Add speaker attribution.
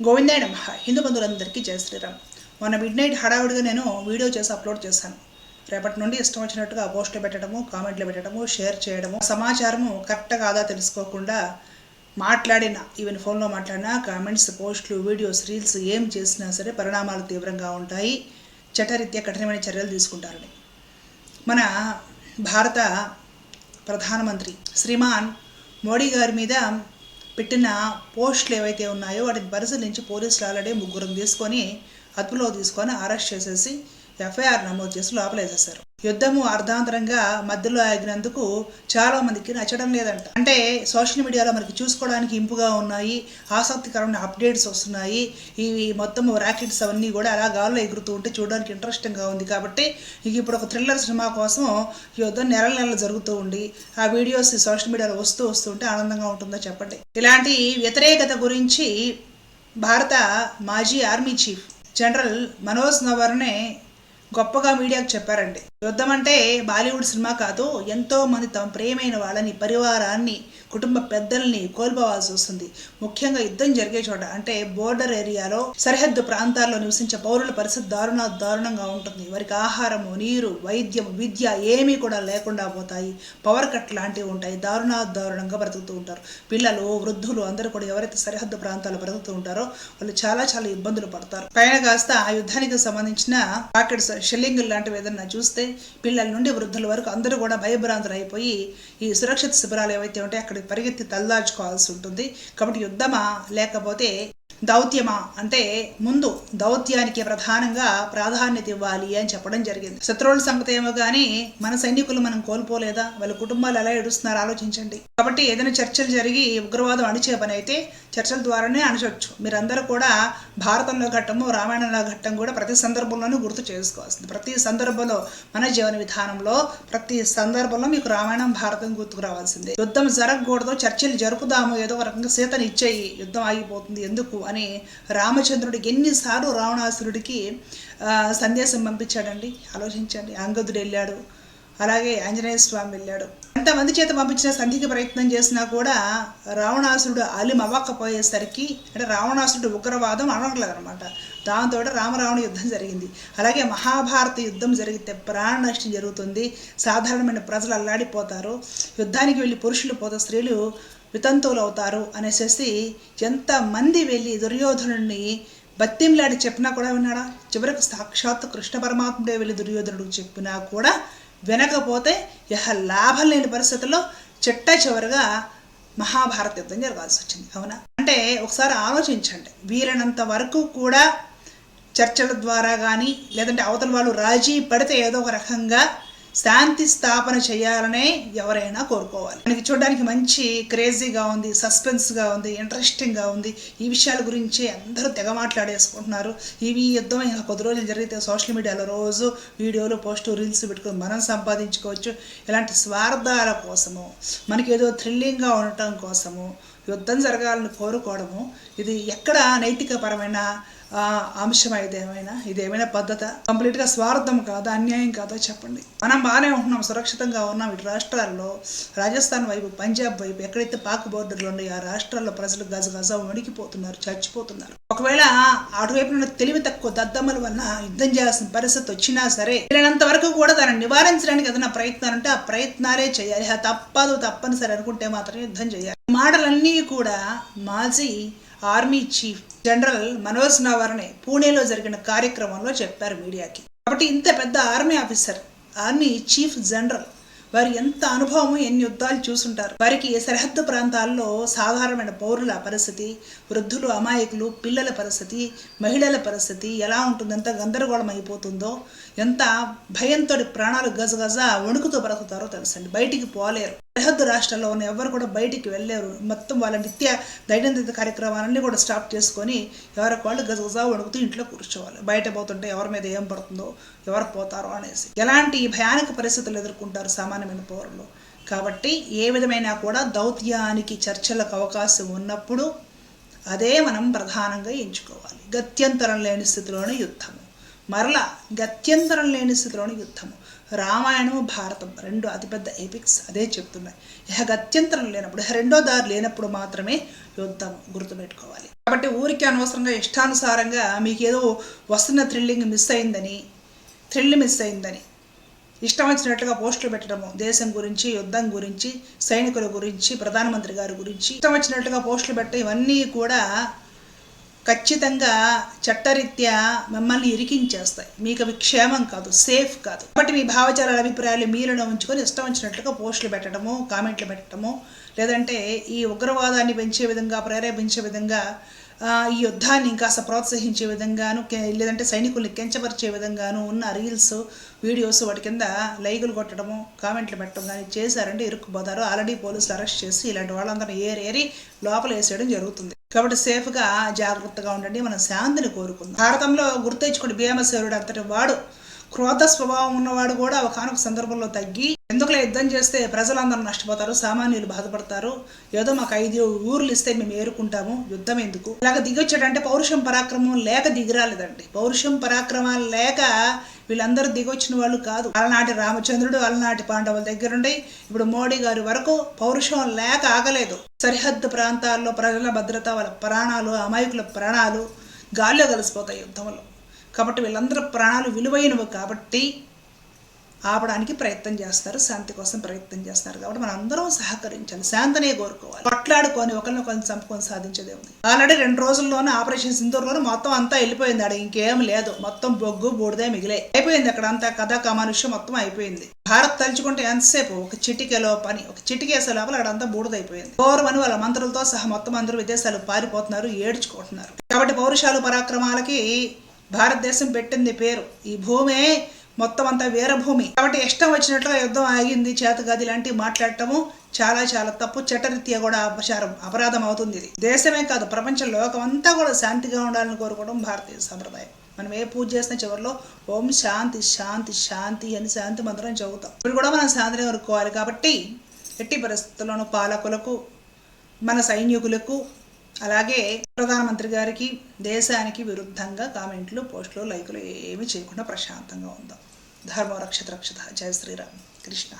Speaker 1: గోవిందాయ నమ. హిందూ బంధువులందరికీ జయ శ్రీరామ్. మొన్న మిడ్ నైట్ హడావుడిగా నేను వీడియో చేసి అప్లోడ్ చేశాను. రేపటి నుండి ఇష్టం వచ్చినట్టుగా పోస్టులు పెట్టడము కామెంట్లు పెట్టడము షేర్ చేయడము సమాచారము కరెక్ట్ కాదా తెలుసుకోకుండా మాట్లాడిన ఈవెన్ ఫోన్లో మాట్లాడినా కామెంట్స్ పోస్టులు వీడియోస్ రీల్స్ ఏం చేసినా సరే పరిణామాలు తీవ్రంగా ఉంటాయి. చట్టరీత్యా కఠినమైన చర్యలు తీసుకుంటారని. మన భారత ప్రధానమంత్రి శ్రీమాన్ మోడీ గారి మీద పెట్టిన పోస్టులు ఏవైతే ఉన్నాయో వాటిని పరిశీలించి పోలీసులు ఆల్రెడీ ముగ్గురు తీసుకొని అదుపులో తీసుకొని అరెస్ట్ చేసేసి ఎఫ్ఐఆర్ నమోదు చేసి లోపలేసేశారు. యుద్ధము అర్ధాంతరంగా మధ్యలో ఆగినందుకు చాలా మందికి నచ్చడం లేదంట. అంటే సోషల్ మీడియాలో మనకి చూసుకోవడానికి ఇంపుగా ఉన్నాయి ఆసక్తికరమైన అప్డేట్స్ వస్తున్నాయి ఇవి మొత్తం ర్యాకెట్స్ అవన్నీ కూడా అలా గాల్లో ఎగురుతూ ఉంటే చూడడానికి ఇంట్రెస్టింగ్గా ఉంది కాబట్టి ఇక ఇప్పుడు ఒక థ్రిల్లర్ సినిమా కోసం ఈ యుద్ధం నెలల నెలలు జరుగుతూ ఉండి ఆ వీడియోస్ సోషల్ మీడియాలో వస్తూ వస్తుంటే ఆనందంగా ఉంటుందో చెప్పండి. ఇలాంటి వ్యతిరేకత గురించి భారత మాజీ army chief general Manoj Naravane గొప్పగా మీడియాకు చెప్పారండి. యుద్ధం అంటే బాలీవుడ్ సినిమా కాదు ఎంతో మంది తమ ప్రియమైన వాళ్ళని పరివారాన్ని కుటుంబ పెద్దల్ని కోల్పోవాల్సి వస్తుంది. ముఖ్యంగా యుద్ధం జరిగే చోట అంటే బోర్డర్ ఏరియాలో సరిహద్దు ప్రాంతాల్లో నివసించే పౌరుల పరిస్థితి దారుణ దారుణంగా ఉంటుంది. వారికి ఆహారము నీరు వైద్యం విద్య ఏమీ కూడా లేకుండా పోతాయి. పవర్ కట్ లాంటివి ఉంటాయి. దారుణ దారుణంగా బ్రతుకుతూ ఉంటారు. పిల్లలు వృద్ధులు అందరూ కూడా ఎవరైతే సరిహద్దు ప్రాంతాల్లో బ్రతుకుతూ ఉంటారో వాళ్ళు చాలా చాలా ఇబ్బందులు పడతారు. పైన కాస్త ఆ యుద్ధానికి సంబంధించిన రాకెట్స్ షెల్లింగ్ లాంటివి ఏదన్నా చూస్తే పిల్లల నుండి వృద్ధుల వరకు అందరూ కూడా భయభ్రాంతులు అయిపోయి ఈ సురక్షిత శిబిరాలు ఏవైతే ఉంటాయో అక్కడికి పరిగెత్తి తల్లాచుకోవాల్సి ఉంటుంది. కాబట్టి యుద్ధమా లేకపోతే దౌత్యమా అంటే ముందు దౌత్యానికి ప్రధానంగా ప్రాధాన్యత ఇవ్వాలి అని చెప్పడం జరిగింది. శత్రువుల సంగతి ఏమో కానీ మన సైనికులు మనం కోల్పోలేదా? వాళ్ళ కుటుంబాలు ఎలా ఏడుస్తున్నారు? ఆలోచించండి. కాబట్టి ఏదైనా చర్చలు జరిగి ఉగ్రవాదం అణిచే పని అయితే చర్చల ద్వారానే అణచవచ్చు మీరందరూ కూడా భారతంలో ఘట్టము రామాయణంలో ఘట్టం కూడా ప్రతి సందర్భంలోనూ గుర్తు చేసుకోవాల్సింది. ప్రతి సందర్భంలో మన జీవన విధానంలో ప్రతి సందర్భంలో మీకు రామాయణం భారతం గుర్తుకు రావాల్సిందే. యుద్ధం జరగకూడదు చర్చలు జరుపుదాము ఏదో ఒక రకంగా సీతని ఇచ్చేయి యుద్ధం ఆగిపోతుంది ఎందుకు అని రామచంద్రుడు ఎన్నిసార్లు రావణాసురుడికి సందేశం పంపించాడండి. ఆలోచించండి. అంగదుడు వెళ్ళాడు అలాగే ఆంజనేయ స్వామి వెళ్ళాడు. ఎంతమంది చేత పంపించిన సంధికి ప్రయత్నం చేసినా కూడా రావణాసురుడు అలిం అవ్వకపోయేసరికి అంటే రావణాసురుడు ఉగ్రవాదం అనట్లేదు అనమాట దాంతో రామరావణ యుద్ధం జరిగింది. అలాగే మహాభారత యుద్ధం జరిగితే ప్రాణ నష్టం జరుగుతుంది. సాధారణమైన ప్రజలు అల్లాడిపోతారు. యుద్ధానికి వెళ్ళి పురుషులు పోతే స్త్రీలు వితంతువులు అవుతారు అనేసి ఎంతమంది వెళ్ళి దుర్యోధనుడిని బత్తింలాడి చెప్పినా కూడా విన్నాడా? చివరికి సాక్షాత్ కృష్ణ పరమాత్ముడే వెళ్ళి దుర్యోధనుడికి చెప్పినా కూడా వినకపోతే యహ లాభం లేని పరిస్థితుల్లో చిట్ట చివరిగా మహాభారత యుద్ధం జరగాల్సి వచ్చింది. అవునా? అంటే ఒకసారి ఆలోచించండి. వీలైనంత వరకు కూడా చర్చల ద్వారా కానీ లేదంటే అవతల వాళ్ళు రాజీ పడితే ఏదో ఒక రకంగా శాంతి స్థాపన చేయాలనే ఎవరైనా కోరుకోవాలి. మనకి చూడడానికి మంచి క్రేజీగా ఉంది సస్పెన్స్గా ఉంది ఇంట్రెస్టింగ్గా ఉంది. ఈ విషయాల గురించి అందరూ తెగ మాట్లాడేసుకుంటున్నారు. ఇవి యుద్ధం ఇంకా కొద్ది రోజులు జరిగితే సోషల్ మీడియాలో రోజు వీడియోలు పోస్టు రీల్స్ పెట్టుకుని మనం సంపాదించుకోవచ్చు. ఇలాంటి స్వార్థాల కోసము మనకి ఏదో థ్రిల్లింగ్గా ఉండటం కోసము యుద్ధం జరగాలని కోరుకోవడము ఇది ఎక్కడ నైతికపరమైన అంశం ఇదేమైనా ఇదేమైనా పద్ధత? కంప్లీట్గా స్వార్థం కాదా? అన్యాయం కాదా? చెప్పండి. మనం బాగానే ఉంటున్నాం సురక్షితంగా ఉన్నాం. ఇటు రాష్ట్రాల్లో రాజస్థాన్ వైపు పంజాబ్ వైపు ఎక్కడైతే పాక్ బోర్డర్లు ఉన్నాయో ఆ రాష్ట్రాల్లో ప్రజలు గజ గజ వణికిపోతున్నారు చచ్చిపోతున్నారు. ఒకవేళ అటువైపు నుండి తెలివి తక్కువ దద్దమ్మల వల్ల యుద్ధం చేయాల్సిన పరిస్థితి వచ్చినా సరే వీళ్ళంత వరకు కూడా దాన్ని నివారించడానికి ఏదైనా ప్రయత్నాలు అంటే ఆ ప్రయత్నాలే చేయాలి. తప్పదు తప్పనిసరి అనుకుంటే మాత్రం యుద్ధం చేయాలి. మాటలన్నీ కూడా మాజీ army chief general Manoj Naravane పూణేలో జరిగిన కార్యక్రమంలో చెప్పారు మీడియాకి. కాబట్టి ఇంత పెద్ద army officer army chief general వారు ఎంత అనుభవము ఎన్ని యుద్ధాలు చూసుంటారు. వారికి సరిహద్దు ప్రాంతాల్లో సాధారణమైన పౌరుల పరిస్థితి వృద్ధులు అమాయకులు పిల్లల పరిస్థితి మహిళల పరిస్థితి ఎలా ఉంటుందంత ఎంత గందరగోళం అయిపోతుందో ఎంత భయంతో ప్రాణాలు గజగజ వణుకుతో బ్రతుకుతారో తెలుసండి. బయటికి పోలేరు. సరిహద్దు రాష్ట్రాల్లో ఉన్న ఎవరు కూడా బయటికి వెళ్ళలేరు. మొత్తం వాళ్ళ నిత్య దైనందిన కార్యక్రమాలన్నీ కూడా స్టాప్ చేసుకొని ఎవరికి వాళ్ళు గజగజ వణుకుతూ ఇంట్లో కూర్చోవాలి. బయట పోతుంటే ఎవరి మీద ఏం పడుతుందో ఎవరు పోతారో అనేసి. ఎలాంటి భయానక పరిస్థితులు ఎదుర్కొంటారు సామాన్యమైన పౌరులు? కాబట్టి ఏ విధమైన కూడా దౌత్యానికి చర్చలకు అవకాశం ఉన్నప్పుడు అదే మనం ప్రధానంగా ఎంచుకోవాలి. గత్యంతరం లేని స్థితిలోనే యుద్ధము. మరల గత్యంతరం లేని స్థితిలోని యుద్ధము రామాయణము భారతం రెండు అతిపెద్ద ఎపిక్స్ అదే చెప్తున్నాయి. ఇహ గత్యంతరం లేనప్పుడు రెండో దారి లేనప్పుడు మాత్రమే యుద్ధం గుర్తుపెట్టుకోవాలి. కాబట్టి ఊరికి అనవసరంగా ఇష్టానుసారంగా మీకు ఏదో వస్తున్న థ్రిల్లింగ్ మిస్ అయిందని థ్రిల్ మిస్ అయిందని ఇష్టం వచ్చినట్లుగా పోస్టులు పెట్టడము దేశం గురించి యుద్ధం గురించి సైనికుల గురించి ప్రధానమంత్రి గారి గురించి ఇష్టం వచ్చినట్లుగా పోస్టులు పెట్టడం ఇవన్నీ కూడా ఖచ్చితంగా చట్టరీత్యా మిమ్మల్ని ఇరికించేస్తాయి. మీకు అవి క్షేమం కాదు సేఫ్ కాదు. కాబట్టి మీ భావచారాల అభిప్రాయాలు మీలో ఉంచుకొని ఇష్టం వచ్చినట్లుగా పోస్టులు పెట్టడము కామెంట్లు పెట్టడము లేదంటే ఈ ఉగ్రవాదాన్ని పెంచే విధంగా ప్రేరేపించే విధంగా ఈ యుద్ధాన్ని ఇంకాస్త ప్రోత్సహించే విధంగాను లేదంటే సైనికుల్ని కెంచపరిచే విధంగాను ఉన్న రీల్స్ వీడియోస్ వాటి కింద లైకులు కొట్టడము కామెంట్లు పెట్టడం కానీ చేశారంటే ఇరుక్కుపోతారు. ఆల్రెడీ పోలీసులు అరెస్ట్ చేసి ఇలాంటి వాళ్ళందరూ ఏరి ఏరి లోపల వేసేయడం జరుగుతుంది. కాబట్టి సేఫ్గా జాగ్రత్తగా ఉండండి. మనం శాంతిని కోరుకుందాం. భారతంలో గుర్తించుకోండి భీమసేనుడు అంతటి వాడు. క్రోధ స్వభావం ఉన్నవాడు కూడా ఒకనొక సందర్భంలో తగ్గి ఎందుకులే యుద్ధం చేస్తే ప్రజలందరూ నష్టపోతారు సామాన్యులు బాధపడతారు? ఏదో మాకు ఐదు ఊర్లు ఇస్తే మేము ఏరుకుంటాము యుద్ధం ఎందుకు? ఇలాగ దిగొచ్చాడంటే పౌరుషం పరాక్రమం లేక దిగిరాలేదండి. పౌరుషం పరాక్రమాలు లేక వీళ్ళందరూ దిగొచ్చిన వాళ్ళు కాదు. అలనాటి రామచంద్రుడు అలనాటి పాండవుల దగ్గరుండి ఇప్పుడు మోడీ గారి వరకు పౌరుషం లేక ఆగలేదు. సరిహద్దు ప్రాంతాల్లో ప్రజల భద్రత వాళ్ళ ప్రాణాలు అమాయకుల ప్రాణాలు గాల్లో కలిసిపోతాయి యుద్ధంలో. కాబట్టి వీళ్ళందరూ ప్రాణాలు విలువైనవి కాబట్టి ఆపడానికి ప్రయత్నం చేస్తారు శాంతి కోసం ప్రయత్నం చేస్తారు కాబట్టి మనం అందరం సహకరించాలి శాంతినే కోరుకోవాలి. కొట్లాడుకొని ఒకరినొకరిని చంపుకొని సాధించేదే ఉంది. ఆల్రెడీ రెండు రోజుల్లోనే ఆపరేషన్ సింధూర్లోనే మొత్తం అంతా వెళ్ళిపోయింది అక్కడ ఇంకేం లేదు. మొత్తం బొగ్గు బూడిదే మిగిలే. అయిపోయింది అక్కడ అంతా కథ కమానుష్యం మొత్తం అయిపోయింది. భారత్ తలుచుకుంటే ఎంతసేపు? ఒక చిటికెలో పని. ఒక చిటికేసే లోపల అక్కడ అంతా బూడిదైపోయింది. పౌరమని వాళ్ళ మంత్రులతో సహా మొత్తం అందరూ విదేశాలు పారిపోతున్నారు ఏడ్చుకుంటున్నారు. కాబట్టి పౌరుషాలు పరాక్రమాలకి భారతదేశం పెట్టింది పేరు. ఈ భూమే మొత్తం అంతా వీరభూమి. కాబట్టి ఇష్టం వచ్చినట్లుగా యుద్ధం ఆగింది చేతగాది ఇలాంటివి మాట్లాడటము చాలా చాలా తప్పు చట్టరీత్యా కూడా అపచారం అపరాధం అవుతుంది ఇది. దేశమే కాదు ప్రపంచ లోకం అంతా కూడా శాంతిగా ఉండాలని కోరుకోవడం భారతీయ సంప్రదాయం. మనం ఏ పూజ చేసిన చివరిలో ఓం శాంతి శాంతి శాంతి అని శాంతి మంత్రం చదువుతాం ఇప్పుడు కూడా మనం శాంతిని కోరుకోవాలి కాబట్టి ఎట్టి పరిస్థితుల్లోనూ పాలకులకు మన సైనికులకు అలాగే ప్రధానమంత్రి గారికి దేశానికి విరుద్ధంగా కామెంట్లు పోస్టులు లైకులు ఏమీ చేయకుండా ప్రశాంతంగా ఉందాం. ధర్మ రక్షత రక్షత జయ శ్రీరామ్. కృష్ణ